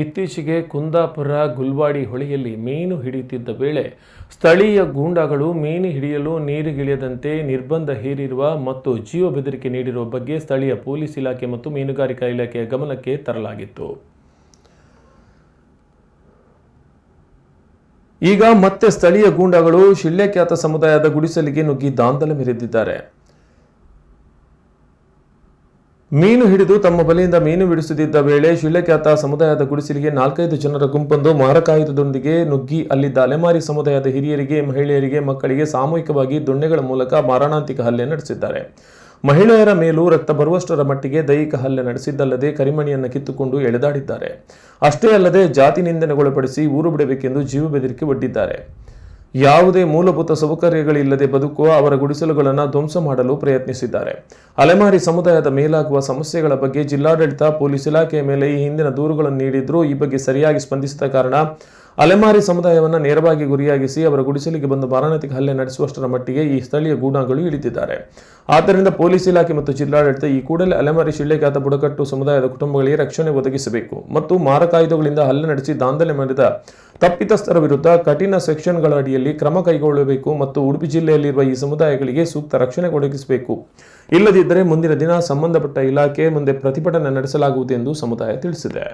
ಇತ್ತೀಚೆಗೆ ಕುಂದಾಪುರ ಗುಲ್ವಾಡಿ ಹೊಳೆಯಲ್ಲಿ ಮೀನು ಹಿಡಿಯುತ್ತಿದ್ದ ವೇಳೆ ಸ್ಥಳೀಯ ಗೂಂಡಾಗಳು ಮೀನು ಹಿಡಿಯಲು ನೀರಿಗಿಳಿಯದಂತೆ ನಿರ್ಬಂಧ ಹೇರಿರುವ ಮತ್ತು ಜೀವ ಬೆದರಿಕೆ ನೀಡಿರುವ ಬಗ್ಗೆ ಸ್ಥಳೀಯ ಪೊಲೀಸ್ ಇಲಾಖೆ ಮತ್ತು ಮೀನುಗಾರಿಕಾ ಇಲಾಖೆಯ ಗಮನಕ್ಕೆ ತರಲಾಗಿತ್ತು. ಈಗ ಮತ್ತೆ ಸ್ಥಳೀಯ ಗೂಂಡಾಗಳು ಶಿಳ್ಳೆಖ್ಯಾತ ಸಮುದಾಯದ ಗುಡಿಸಲಿಗೆ ನುಗ್ಗಿ ದಾಂಧಲೆ ಮೆರೆದಿದ್ದಾರೆ. ಮೀನು ಹಿಡಿದು ತಮ್ಮ ಬಲಿಯಿಂದ ಮೀನು ಬಿಡಿಸುತ್ತಿದ್ದ ವೇಳೆ ಶಿಳ್ಳೆಖ್ಯಾತ ಸಮುದಾಯದ ಗುಡಿಸಲಿಗೆ ನಾಲ್ಕೈದು ಜನರ ಗುಂಪೊಂದು ಮಾರಕಾಯುಧದೊಂದಿಗೆ ನುಗ್ಗಿ ಅಲ್ಲಿದ್ದ ಅಲೆಮಾರಿ ಸಮುದಾಯದ ಹಿರಿಯರಿಗೆ, ಮಹಿಳೆಯರಿಗೆ, ಮಕ್ಕಳಿಗೆ ಸಾಮೂಹಿಕವಾಗಿ ದೊಣ್ಣೆಗಳ ಮೂಲಕ ಮಾರಣಾಂತಿಕ ಹಲ್ಲೆ ನಡೆಸಿದ್ದಾರೆ. ಮಹಿಳೆಯರ ಮೇಲೂ ರಕ್ತ ಬರುವಷ್ಟರ ಮಟ್ಟಿಗೆ ದೈಹಿಕ ಹಲ್ಲೆ ನಡೆಸಿದ್ದಲ್ಲದೆ ಕರಿಮಣಿಯನ್ನು ಕಿತ್ತುಕೊಂಡು ಎಳೆದಾಡಿದ್ದಾರೆ. ಅಷ್ಟೇ ಅಲ್ಲದೆ ಜಾತಿ ನಿಂದನೆಗೊಳಪಡಿಸಿ ಊರು ಬಿಡಬೇಕೆಂದು ಜೀವ ಬೆದರಿಕೆ ಒಡ್ಡಿದ್ದಾರೆ. ಯಾವುದೇ ಮೂಲಭೂತ ಸೌಕರ್ಯಗಳಿಲ್ಲದೆ ಬದುಕುವ ಅವರ ಗುಡಿಸಲುಗಳನ್ನು ಧ್ವಂಸ ಮಾಡಲು ಪ್ರಯತ್ನಿಸಿದ್ದಾರೆ. ಅಲೆಮಾರಿ ಸಮುದಾಯದ ಮೇಲಾಗುವ ಸಮಸ್ಯೆಗಳ ಬಗ್ಗೆ ಜಿಲ್ಲಾಡಳಿತ, ಪೊಲೀಸ್ ಇಲಾಖೆಯ ಮೇಲೆ ಈ ಹಿಂದಿನ ದೂರುಗಳನ್ನು ನೀಡಿದ್ರೂ ಈ ಬಗ್ಗೆ ಸರಿಯಾಗಿ ಸ್ಪಂದಿಸಿದ ಕಾರಣ ಅಲೆಮಾರಿ ಸಮುದಾಯವನ್ನು ನೇರವಾಗಿ ಗುರಿಯಾಗಿಸಿ ಅವರ ಗುಡಿಸಲಿಗೆ ಬಂದು ಮಾರಣಾಂತಿಕ ಹಲ್ಲೆ ನಡೆಸುವಷ್ಟರ ಮಟ್ಟಿಗೆ ಈ ಸ್ಥಳೀಯ ಗೂಢಾಗಳು ಇಳಿದಿದ್ದಾರೆ. ಆದ್ದರಿಂದ ಪೊಲೀಸ್ ಇಲಾಖೆ ಮತ್ತು ಜಿಲ್ಲಾಡಳಿತ ಈ ಕೂಡಲೇ ಅಲೆಮಾರಿ ಶಿಳ್ಳೆಗಾತ ಬುಡಕಟ್ಟು ಸಮುದಾಯದ ಕುಟುಂಬಗಳಿಗೆ ರಕ್ಷಣೆ ಒದಗಿಸಬೇಕು ಮತ್ತು ಮಾರಕಾಯುಧಗಳಿಂದ ಹಲ್ಲೆ ನಡೆಸಿ ದಾಂಧಲೆ ಮಾಡಿದ ತಪ್ಪಿತಸ್ಥರ ವಿರುದ್ಧ ಕಠಿಣ ಸೆಕ್ಷನ್ಗಳ ಅಡಿಯಲ್ಲಿ ಕ್ರಮ ಕೈಗೊಳ್ಳಬೇಕು ಮತ್ತು ಉಡುಪಿ ಜಿಲ್ಲೆಯಲ್ಲಿರುವ ಈ ಸಮುದಾಯಗಳಿಗೆ ಸೂಕ್ತ ರಕ್ಷಣೆ ಒದಗಿಸಬೇಕು. ಇಲ್ಲದಿದ್ದರೆ ಮುಂದಿನ ದಿನ ಸಂಬಂಧಪಟ್ಟ ಇಲಾಖೆ ಮುಂದೆ ಪ್ರತಿಭಟನೆ ನಡೆಸಲಾಗುವುದು ಎಂದು ಸಮುದಾಯ ತಿಳಿಸಿದೆ.